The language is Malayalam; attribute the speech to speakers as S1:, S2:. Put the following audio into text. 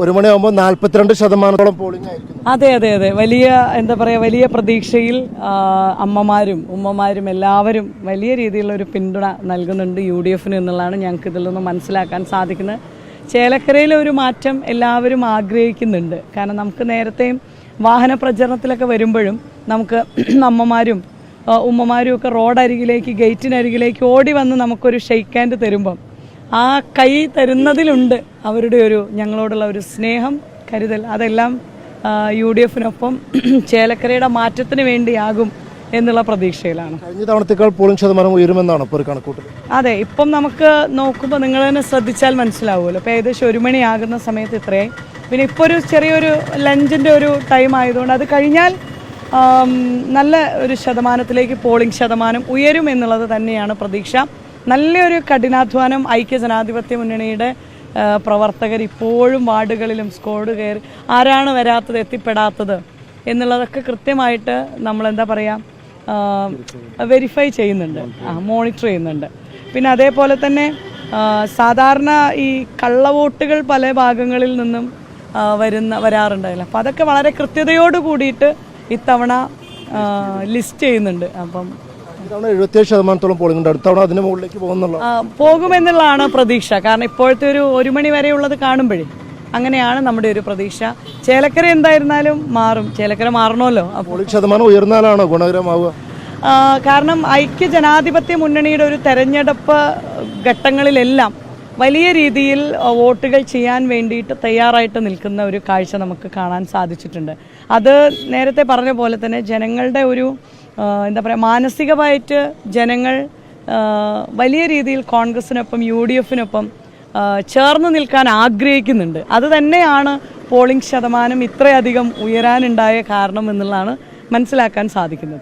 S1: ഒരു മണിയാകുമ്പോൾ നാല്പത്തിരണ്ട് ശതമാനത്തോളം പോളിംഗ്
S2: അതെ അതെ അതെ. വലിയ എന്താ പറയുക വലിയ പ്രതീക്ഷയിൽ അമ്മമാരും ഉമ്മമാരും എല്ലാവരും വലിയ രീതിയിലുള്ള ഒരു പിന്തുണ നൽകുന്നുണ്ട് യു ഡി എഫിന് എന്നുള്ളതാണ് ഞങ്ങൾക്ക് ഇതിൽ നിന്ന് മനസ്സിലാക്കാൻ സാധിക്കുന്നത്. ചേലക്കരയിലെ ഒരു മാറ്റം എല്ലാവരും ആഗ്രഹിക്കുന്നുണ്ട്. കാരണം നമുക്ക് നേരത്തെയും വാഹന പ്രചരണത്തിലൊക്കെ വരുമ്പോഴും നമുക്ക് അമ്മമാരും ഉമ്മമാരും ഒക്കെ റോഡരികിലേക്ക് ഗേറ്റിനരികിലേക്ക് ഓടി വന്ന് നമുക്കൊരു ഷെയ്ക്ക് ഹാൻഡ് തരുമ്പം ആ കൈ തരുന്നതിലുണ്ട് അവരുടെ ഒരു ഞങ്ങളോടുള്ള ഒരു സ്നേഹം കരുതൽ. അതെല്ലാം യു ഡി എഫിനൊപ്പം ചേലക്കരയുടെ മാറ്റത്തിന് വേണ്ടിയാകും എന്നുള്ള പ്രതീക്ഷയിലാണ്.
S1: കഴിഞ്ഞ തവണത്തേക്കാൾ പോളിംഗ് ശതമാനം ഉയരുമെന്നാണ് ഇപ്പോൾ കണക്കൂട്ടൽ.
S2: അതെ ഇപ്പം നമുക്ക് നോക്കുമ്പോൾ നിങ്ങൾ തന്നെ ശ്രദ്ധിച്ചാൽ മനസ്സിലാവുമല്ലോ. ഇപ്പോൾ ഏകദേശം ഒരു മണിയാകുന്ന സമയത്ത് ഇത്രയായി പിന്നെ ഇപ്പോൾ ഒരു ചെറിയൊരു ലഞ്ചിന്റെ ഒരു ടൈം ആയതുകൊണ്ട് അത് കഴിഞ്ഞാൽ നല്ല ഒരു ശതമാനത്തിലേക്ക് പോളിംഗ് ശതമാനം ഉയരും എന്നുള്ളത് തന്നെയാണ് പ്രതീക്ഷ. നല്ലൊരു കഠിനാധ്വാനം ഐക്യ ജനാധിപത്യ മുന്നണിയുടെ പ്രവർത്തകർ ഇപ്പോഴും വാർഡുകളിലും സ്കോഡ് കയറി ആരാണ് വരാത്തത് എത്തിപ്പെടാത്തത് എന്നുള്ളതൊക്കെ കൃത്യമായിട്ട് നമ്മൾ എന്താ പറയുക വെരിഫൈ ചെയ്യുന്നുണ്ട്. മോണിറ്റർ ചെയ്യുന്നുണ്ട്. പിന്നെ അതേപോലെ തന്നെ സാധാരണ ഈ കള്ളവോട്ടുകൾ പല ഭാഗങ്ങളിൽ നിന്നും വരുന്ന വരാറുണ്ടായില്ല. അപ്പം അതൊക്കെ വളരെ കൃത്യതയോട് കൂടിയിട്ട് ഇത്തവണ ലിസ്റ്റ് ചെയ്യുന്നുണ്ട്. അപ്പം
S1: ഇത്തവണ എഴുപത്തിയേഴ് ശതമാനത്തോളം പോളിംഗ് ഉണ്ട്. അടുത്തവണ അതിന് മുകളിലേക്ക് പോകുന്നുള്ള.
S2: പോകുമെന്നുള്ളതാണ് പ്രതീക്ഷ. കാരണം ഇപ്പോഴത്തെ ഒരു ഒരു മണി വരെ ഉള്ളത് കാണുമ്പോഴേ അങ്ങനെയാണ് നമ്മുടെ ഒരു പ്രതീക്ഷ. ചേലക്കര എന്തായിരുന്നാലും മാറും. ചേലക്കര മാറണമല്ലോ.
S1: പോളിംഗ് ശതമാനം ഉയർന്നാലാണോ ഗുണകരമാവുക?
S2: കാരണം ഐക്യ ജനാധിപത്യ മുന്നണിയുടെ ഒരു തെരഞ്ഞെടുപ്പ് ഘട്ടങ്ങളിലെല്ലാം വലിയ രീതിയിൽ വോട്ടുകൾ ചെയ്യാൻ വേണ്ടിയിട്ട് തയ്യാറായിട്ട് നിൽക്കുന്ന ഒരു കാഴ്ച നമുക്ക് കാണാൻ സാധിച്ചിട്ടുണ്ട്. അത് നേരത്തെ പറഞ്ഞ പോലെ തന്നെ ജനങ്ങളുടെ ഒരു എന്താ പറയുക മാനസികമായിട്ട് ജനങ്ങൾ വലിയ രീതിയിൽ കോൺഗ്രസിനൊപ്പം യു ഡി എഫിനൊപ്പം ചേർന്ന് നിൽക്കാൻ ആഗ്രഹിക്കുന്നുണ്ട്. അത് തന്നെയാണ് പോളിംഗ് ശതമാനം ഇത്രയധികം ഉയരാനുണ്ടായ കാരണം എന്നുള്ളതാണ് മനസ്സിലാക്കാൻ സാധിക്കുന്നത്.